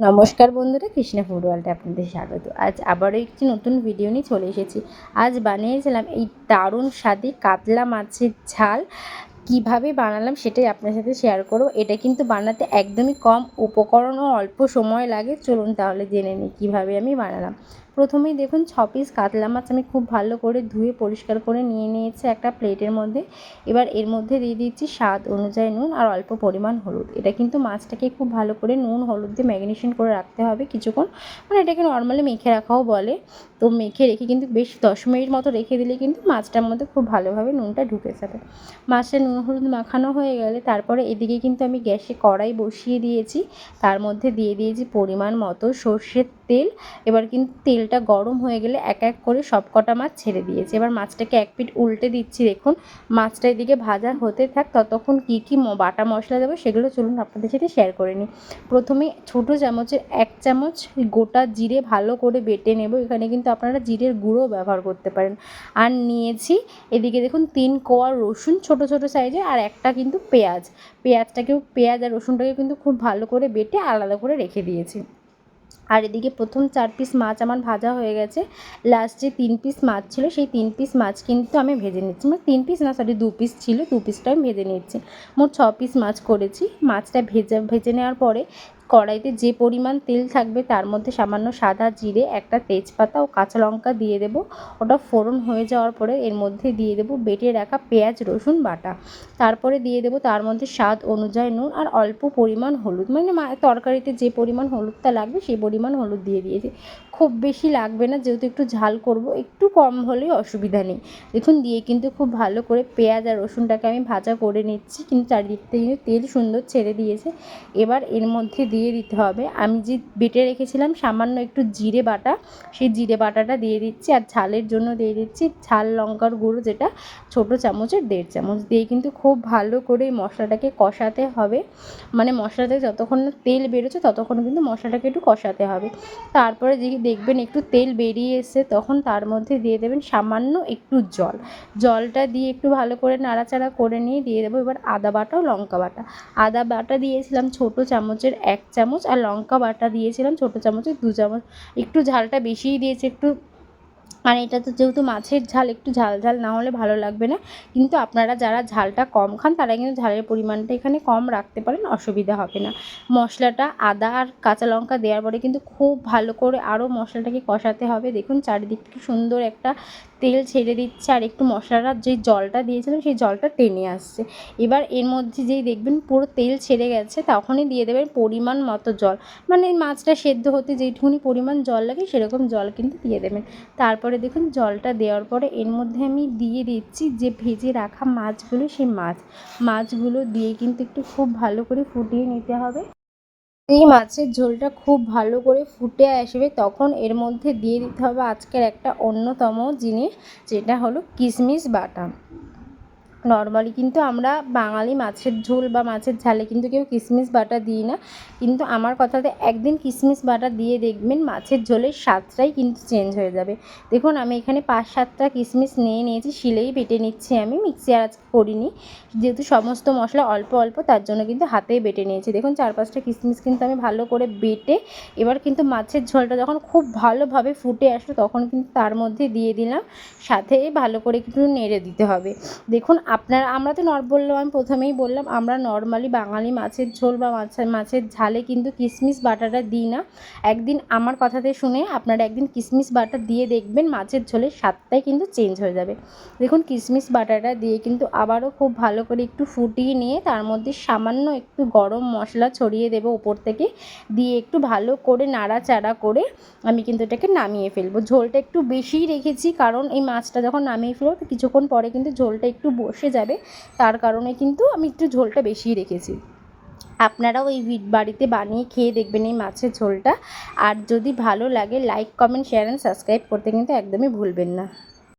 নমস্কার বন্ধুরা, কৃষ্ণা ফুড ওয়ার্ল্ডে আপনাদের স্বাগত। আজ আবারও একটি নতুন ভিডিও নিয়ে চলে এসেছি। আজ বানিয়েছিলাম এই দারুণ স্বাদে কাতলা মাছের ঝাল। কীভাবে বানালাম সেটাই আপনার সাথে শেয়ার করব। এটা কিন্তু বানাতে একদমই কম উপকরণ ও অল্প সময় লাগে। চলুন তাহলে জেনে নিই কীভাবে আমি বানালাম। প্রথমেই দেখুন ছ পিস কাতলা মাছ আমি খুব ভালো করে ধুয়ে পরিষ্কার করে নিয়ে নিয়েছি একটা প্লেটের মধ্যে। এবার এর মধ্যে দিয়ে দিচ্ছি স্বাদ অনুযায়ী নুন আর অল্প পরিমাণ হলুদ। এটা কিন্তু মাছটাকে খুব ভালো করে নুন, হলুদ দিয়ে ম্যাগনেশন করে রাখতে হবে কিছুক্ষণ। মানে এটাকে নর্মালি মেখে রাখাও বলে। তো মেখে রেখে কিন্তু বেশ দশ মিনিট মতো রেখে দিলে কিন্তু মাছটার মধ্যে খুব ভালোভাবে নুনটা ঢুকে যাবে। মাছটা নুন, হলুদ মাখানো হয়ে গেলে তারপরে এদিকে কিন্তু আমি গ্যাসে কড়াই বসিয়ে দিয়েছি। তার মধ্যে দিয়ে দিয়েছি পরিমাণ মতো সর্ষের তেল। এবার কিন্তু তেলটা গরম হয়ে গেলে এক এক করে সব কটা মাছ ছেড়ে দিয়েছি। এবার মাছটাকে এক পিঠ উল্টে দিচ্ছি, দেখুন। মাছটা এদিকে ভাজা হতে থাক, ততক্ষণ কী কী বাটা মশলা দেবো সেগুলো চলুন আপনাদের সাথে শেয়ার করে নিই। প্রথমে ছোটো চামচের এক চামচ গোটা জিরে ভালো করে বেটে নেব। এখানে কিন্তু আপনারা জিরের গুঁড়ো ব্যবহার করতে পারেন। আর নিয়েছি এদিকে দেখুন তিন কোয়া রসুন ছোট ছোট সাইজে আর একটা কিন্তু পেঁয়াজ। পেঁয়াজটাকেও, পেঁয়াজ আর রসুনটাকে কিন্তু খুব ভালো করে বেটে আলাদা করে রেখে দিয়েছি। আর এদিকে প্রথম চার পিস মাছ আমার ভাজা হয়ে গেছে। লাস্ট যে তিন পিস মাছ ছিল, সেই তিন পিস মাছ কিন্তু আমি ভেজে নিচ্ছি। মানে তিন পিস না সরি দু পিস ছিল, দু পিসটা আমি ভেজে নিচ্ছি। মোট ছ পিস মাছ করেছি। মাছটা ভেজে ভেজে নেওয়ার পরে কড়াইতে যে পরিমাণ তেল থাকবে তার মধ্যে সামান্য সাদা জিরে, একটা তেজপাতা ও কাঁচা লঙ্কা দিয়ে দেবো। ওটা ফোড়ন হয়ে যাওয়ার পরে এর মধ্যে দিয়ে দেবো বেটে রাখা পেঁয়াজ, রসুন বাটা। তারপরে দিয়ে দেবো তার মধ্যে স্বাদ অনুযায়ী নুন আর অল্প পরিমাণ হলুদ। মানে তরকারিতে যে পরিমাণ হলুদটা লাগবে সেই পরিমাণ হলুদ দিয়ে দিয়েছি। খুব বেশি লাগবে না, যেহেতু একটু ঝাল করব, একটু কম হলেই অসুবিধা নেই। দেখুন, দিয়ে কিন্তু খুব ভালো করে পেঁয়াজ আর রসুনটাকে আমি ভাজা করে নিচ্ছি, কিন্তু চারিদিক থেকে তেল সুন্দর ছেড়ে দিয়েছে। এবার এর মধ্যে দিয়ে দিতে হবে। আমি যে বেটে রেখেছিলাম সামান্য একটু জিরে বাটা, সেই জিরে বাটাটা দিয়ে দিচ্ছি আর ঝালের জন্য দিয়ে দিচ্ছি ঝাল লঙ্কার গুঁড়ো যেটা ছোটো চামচের, দেড় চামচ দিয়ে কিন্তু খুব ভালো করে মশলাটাকে কষাতে হবে। মানে মশলাতে যতক্ষণ না তেল বেরোচ্ছে ততক্ষণ কিন্তু মশলাটাকে একটু কষাতে হবে। তারপরে যে দেখবেন একটু তেল বেরিয়ে এসে তখন তার মধ্যে দিয়ে দেবেন সামান্য একটু জল। জলটা দিয়ে একটু ভালো করে নাড়াচাড়া করে নিয়ে দিয়ে দেবো। এবার আদা বাটা ও লঙ্কা বাটা। আদা বাটা দিয়েছিলাম ছোটো চামচের এক চামচ আর লঙ্কা বাটা দিয়েছিলাম ছোটো চামচের দু চামচ। একটু ঝালটা বেশিই দিয়েছে একটু আর এটা তো যেহেতু মাছের ঝাল, একটু ঝাল ঝাল না হলে ভালো লাগবে না। কিন্তু আপনারা যারা ঝালটা কম খান, তারা কিন্তু ঝালের পরিমাণটা এখানে কম রাখতে পারেন, অসুবিধা হবে না। মশলাটা আদা আর কাঁচা লঙ্কা দেওয়ার পরে কিন্তু খুব ভালো করে আরও মশলাটাকে কষাতে হবে। দেখুন চারিদিক সুন্দর একটা তেল ছেড়ে দিচ্ছে, আর একটু মশলাটা যে জলটা দিয়েছিলাম, সেই জলটা টেনে আসছে। এবার এর মধ্যে যেই দেখবেন পুরো তেল ছেড়ে গেছে, তখনই দিয়ে দেবেন পরিমাণ মতো জল। মানে মাছটা সেদ্ধ হতে যেইটুকুনি পরিমাণ জল লাগে, সেরকম জল কিন্তু দিয়ে দেবেন। তারপরে দেখুন জলটা দেওয়ার পরে এর মধ্যে আমি দিয়ে দিচ্ছি যে ভেজে রাখা মাছগুলো, সেই মাছ। মাছগুলো দিয়ে কিন্তু একটু খুব ভালো করে ফুটিয়ে নিতে হবে। এই মাছের ঝোলটা খুব ভালো করে ফুটে আসবে, তখন এর মধ্যে দিয়ে দিতে হবে আজকের একটা অন্যতম জিনিস, যেটা হলো কিশমিশ বাটা। নর্মালি কিন্তু আমরা বাঙালি মাছের ঝোল বা মাছের ঝালে কিন্তু কেউ কিশমিশ বাটা দিই না। কিন্তু আমার কথাতে একদিন কিশমিশ বাটা দিয়ে দেখবেন মাছের ঝোলের স্বাদটাই কিন্তু চেঞ্জ হয়ে যাবে। দেখুন, আমি এখানে পাঁচ সাতটা কিশমিশ নিয়ে নিয়েছি, শিলেই বেটে নিচ্ছি আমি মিক্সি আর করিনি। যেহেতু সমস্ত মশলা অল্প অল্প, তার জন্য কিন্তু হাতেই বেটে নিয়েছি। দেখুন চার পাঁচটা কিশমিশ কিন্তু আমি ভালো করে বেটে এবার কিন্তু মাছের ঝোলটা যখন খুব ভালোভাবে ফুটে আসলো, তখন কিন্তু তার মধ্যে দিয়ে দিলাম। সাথে ভালো করে একটু নেড়ে দিতে হবে। দেখুন আপনারা, আমরা তো নর, বললাম, আমি প্রথমেই বললাম, আমরা নর্মালি বাঙালি মাছের ঝোল বা মাছের মাছের ঝালে কিন্তু কিশমিশ বাটাটা দিই না। একদিন আমার কথাতে শুনে আপনারা একদিন কিশমিশ বাটা দিয়ে দেখবেন মাছের ঝোলের স্বাদটাই কিন্তু চেঞ্জ হয়ে যাবে। দেখুন কিশমিশ বাটাটা দিয়ে কিন্তু আবারও খুব ভালো করে একটু ফুটিয়ে নিয়ে তার মধ্যে সামান্য একটু গরম মশলা ছড়িয়ে দেবো ওপর থেকে। দিয়ে একটু ভালো করে নাড়াচাড়া করে আমি কিন্তু এটাকে নামিয়ে ফেলব। ঝোলটা একটু বেশিই রেখেছি কারণ এই মাছটা যখন নামিয়ে ফেলব কিছুক্ষণ পরে কিন্তু ঝোলটা একটু বসে যাবে। তার কারণে কিন্তু আমি একটু ঝোলটা বেশি রেখেছি। আপনারাও এই বাড়িতে বানিয়ে খেয়ে দেখবেন এই মাছের ঝোলটা। আর যদি ভালো লাগে like comment share and subscribe করতে কিন্তু একদমই ভুলবেন না।